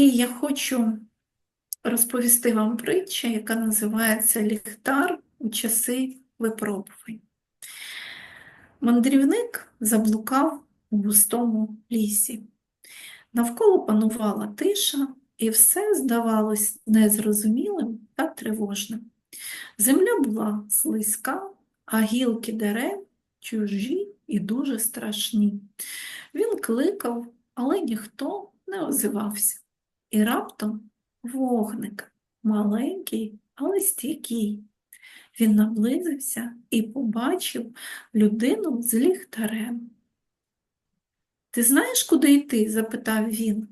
І я хочу розповісти вам притчу, яка називається Ліхтар у часи випробувань. Мандрівник заблукав у густому лісі. Навколо панувала тиша, і все здавалось незрозумілим та тривожним. Земля була слизька, а гілки дерев чужі і дуже страшні. Він кликав, але ніхто не озивався. І раптом вогник, маленький, але стійкий. Він наблизився і побачив людину з ліхтарем. Ти знаєш, куди йти? запитав він.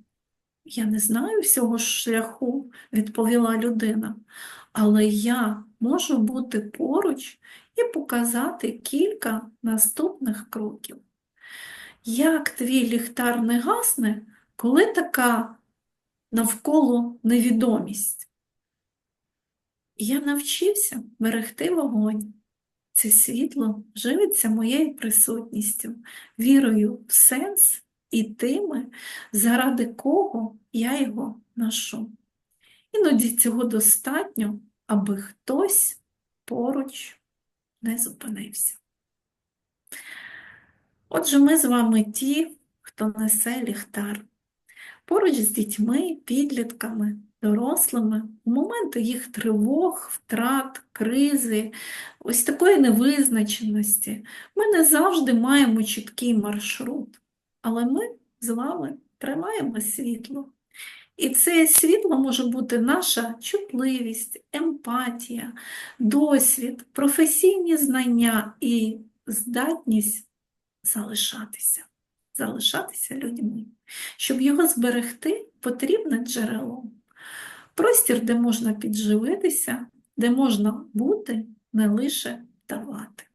Я не знаю всього шляху, відповіла людина, але я можу бути поруч і показати кілька наступних кроків. Як твій ліхтар не гасне, коли така навколо невідомість? Я навчився берегти вогонь. Це світло живиться моєю присутністю, вірою в сенс і тими, заради кого я його ношу. Іноді цього достатньо, аби хтось поруч не зупинився. Отже, ми з вами ті, хто несе ліхтар. Поруч з дітьми, підлітками, дорослими, у моменти їх тривог, втрат, кризи, ось такої невизначеності, ми не завжди маємо чіткий маршрут, але ми з вами тримаємо світло. І це світло може бути наша чутливість, емпатія, досвід, професійні знання і здатність залишатися, залишатися людьми. Щоб його зберегти, потрібне джерело. Простір, де можна підживитися, де можна бути, не лише давати.